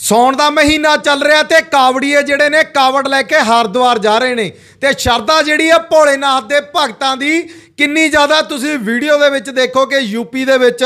ਸੌਣ ਦਾ ਮਹੀਨਾ ਚੱਲ ਰਿਹਾ ਤੇ ਕਾਵੜੀਏ ਜਿਹੜੇ ਨੇ ਕਾਵੜ ਲੈ ਕੇ ਹਰਿਦੁਆਰ ਜਾ ਰਹੇ ਨੇ। ਤੇ ਸ਼ਰਧਾ ਜਿਹੜੀ ਆ ਭੋਲੇਨਾਥ ਦੇ ਭਗਤਾਂ ਦੀ ਕਿੰਨੀ ਜ਼ਿਆਦਾ ਤੁਸੀਂ ਵੀਡੀਓ ਦੇ ਵਿੱਚ ਦੇਖੋ ਕਿ ਯੂਪੀ ਦੇ ਵਿੱਚ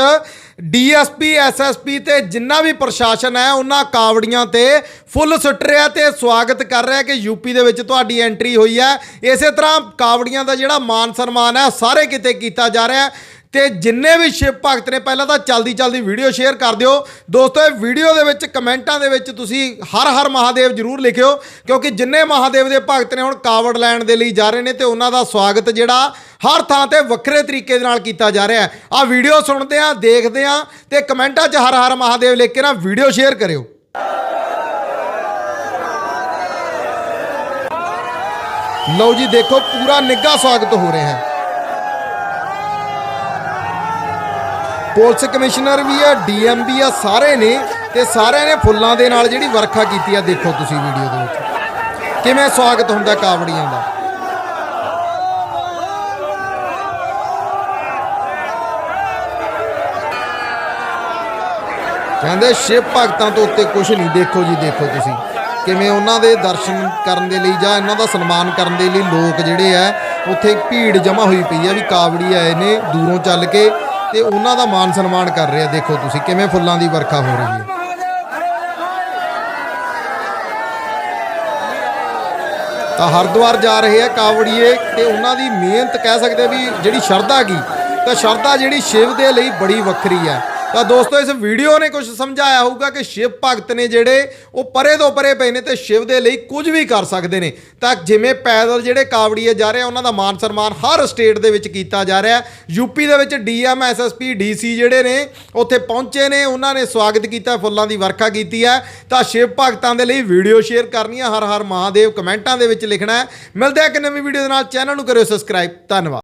ਡੀਐਸਪੀ ਐਸਐਸਪੀ ਤੇ ਜਿੰਨਾ ਵੀ ਪ੍ਰਸ਼ਾਸਨ ਹੈ, ਉਹਨਾਂ ਕਾਵੜੀਆਂ ਤੇ ਫੁੱਲ ਸੁੱਟ ਰਿਹਾ ਤੇ ਸਵਾਗਤ ਕਰ ਰਿਹਾ ਕਿ ਯੂਪੀ ਦੇ ਵਿੱਚ ਤੁਹਾਡੀ ਐਂਟਰੀ ਹੋਈ ਹੈ। ਇਸੇ ਤਰ੍ਹਾਂ ਕਾਵੜੀਆਂ ਦਾ ਜਿਹੜਾ ਮਾਨ ਸਨਮਾਨ ਹੈ, ਸਾਰੇ ਕਿਤੇ ਕੀਤਾ ਜਾ ਰਿਹਾ ਤੇ ਜਿੰਨੇ ਵੀ ਸ਼ਿਵ ਭਗਤ ਨੇ ਪਹਿਲਾਂ ਤਾਂ ਜਲਦੀ ਜਲਦੀ ਵੀਡੀਓ ਸ਼ੇਅਰ ਕਰ ਦਿਓ। ਦੋਸਤੋ, ਇਹ ਵੀਡੀਓ ਦੇ ਵਿੱਚ ਕਮੈਂਟਾਂ ਦੇ ਵਿੱਚ ਤੁਸੀਂ ਹਰ ਹਰ ਮਹਾਦੇਵ ਜਰੂਰ ਲਿਖਿਓ, ਕਿਉਂਕਿ ਜਿੰਨੇ ਮਹਾਦੇਵ ਦੇ ਭਗਤ ਨੇ ਹੁਣ ਕਾਵੜ ਲੈਣ ਦੇ ਲਈ ਜਾ ਰਹੇ ਨੇ ਤੇ ਉਹਨਾਂ ਦਾ ਸਵਾਗਤ ਜਿਹੜਾ ਹਰ ਥਾਂ ਤੇ ਵੱਖਰੇ ਤਰੀਕੇ ਦੇ ਨਾਲ ਕੀਤਾ ਜਾ ਰਿਹਾ ਹੈ। ਆ ਵੀਡੀਓ ਸੁਣਦੇ ਆ ਦੇਖਦੇ ਆ ਤੇ ਕਮੈਂਟਾਂ 'ਚ ਹਰ ਹਰ ਮਹਾਦੇਵ ਲਿਖ ਕੇ ਨਾ ਵੀਡੀਓ ਸ਼ੇਅਰ ਕਰਿਓ। ਲਓ ਜੀ, ਦੇਖੋ, ਪੂਰਾ ਨਿੱਘਾ ਸਵਾਗਤ ਹੋ ਰਿਹਾ ਹੈ। ਪੁਲਿਸ ਕਮਿਸ਼ਨਰ ਵੀ ਹੈ ਡੀਐਮ ਵੀ ਆ, ਸਾਰੇ ਨੇ ਤੇ ਸਾਰਿਆਂ ਨੇ ਫੁੱਲਾਂ ਦੇ ਨਾਲ ਜਿਹੜੀ ਵਰਖਾ ਕੀਤੀ ਆ, ਦੇਖੋ ਤੁਸੀਂ ਵੀਡੀਓ ਦੇ ਵਿੱਚ। ਕਿਵੇਂ ਸਵਾਗਤ ਹੁੰਦਾ ਕਾਵੜੀਆਂ ਦਾ? ਕਹਿੰਦੇ ਸ਼ਿਵ ਭਗਤਾਂ ਤੋਂ ਉੱਤੇ ਕੁਝ ਨਹੀਂ, ਦੇਖੋ ਜੀ, ਦੇਖੋ ਤੁਸੀਂ। ਕਿਵੇਂ ਉਹਨਾਂ ਦੇ ਦਰਸ਼ਨ ਕਰਨ ਦੇ ਲਈ ਜਾਂ ਇਹਨਾਂ ਦਾ ਸਨਮਾਨ ਕਰਨ ਦੇ ਲਈ ਲੋਕ ਜਿਹੜੇ ਆ, ਉੱਥੇ ਭੀੜ ਜਮਾ ਹੋਈ ਪਈ ਆ ਵੀ ਕਾਵੜੀ ਆਏ ਨੇ, ਦੂਰੋਂ ਚੱਲ ਕੇ ਤੇ ਉਹਨਾਂ ਦਾ ਮਾਨ ਸਨਮਾਨ ਕਰ ਰਿਹਾ ਦੇਖੋ ਤੁਸੀਂ ਕਿਵੇਂ ਫੁੱਲਾਂ ਦੀ ਵਰਖਾ ਹੋ ਰਹੀ ਹੈ। ਤਾਂ ਹਰਿਦੁਆਰ ਜਾ ਰਹੇ ਆ ਕਾਵੜੀਏ ਤੇ ਉਹਨਾਂ ਦੀ ਮਿਹਨਤ ਕਹਿ ਸਕਦੇ ਵੀ ਜਿਹੜੀ ਸ਼ਰਧਾ ਕੀ। ਤਾਂ ਸ਼ਰਧਾ ਜਿਹੜੀ ਸ਼ਿਵ ਦੇ ਲਈ ਬੜੀ ਵੱਖਰੀ ਹੈ ਤਾਂ ਦੋਸਤੋ, ਇਸ ਵੀਡੀਓ ਨੇ ਕੁਝ ਸਮਝਾਇਆ ਹੋਊਗਾ ਕਿ ਸ਼ਿਵ ਭਗਤ ਨੇ ਜਿਹੜੇ ਉਹ ਪਰੇ ਤੋਂ ਪਰੇ ਪਏ ਨੇ ਤੇ ਸ਼ਿਵ ਦੇ ਲਈ ਕੁਝ ਵੀ ਕਰ ਸਕਦੇ ਨੇ। ਤਾਂ ਜਿਵੇਂ ਪੈਦਲ ਜਿਹੜੇ ਕਾਵੜੀਏ ਜਾ ਰਹੇ ਆ, ਉਹਨਾਂ ਦਾ ਮਾਨ ਸਨਮਾਨ ਹਰ ਸਟੇਟ ਦੇ ਵਿੱਚ ਕੀਤਾ ਜਾ ਰਿਹਾ ਯੂਪੀ ਦੇ ਵਿੱਚ ਡੀਐਮ ਐਸਐਸਪੀ ਡੀਸੀ ਜਿਹੜੇ ਨੇ, ਉੱਥੇ ਪਹੁੰਚੇ ਨੇ, ਉਹਨਾਂ ਨੇ ਸਵਾਗਤ ਕੀਤਾ, ਫੁੱਲਾਂ ਦੀ ਵਰਖਾ ਕੀਤੀ ਹੈ। ਤਾਂ ਸ਼ਿਵ ਭਗਤਾਂ ਦੇ ਲਈ ਵੀਡੀਓ ਸ਼ੇਅਰ ਕਰਨੀ ਹੈ ਹਰ ਹਰ ਮਹਾਦੇਵ ਕਮੈਂਟਾਂ ਦੇ ਵਿੱਚ ਲਿਖਣਾ ਹੈ। ਮਿਲਦੇ ਆ ਕਿ ਨਵੀਂ ਵੀਡੀਓ ਦੇ ਨਾਲ। ਚੈਨਲ ਨੂੰ ਕਰਿਓ ਸਬਸਕ੍ਰਾਈਬ। ਧੰਨਵਾਦ।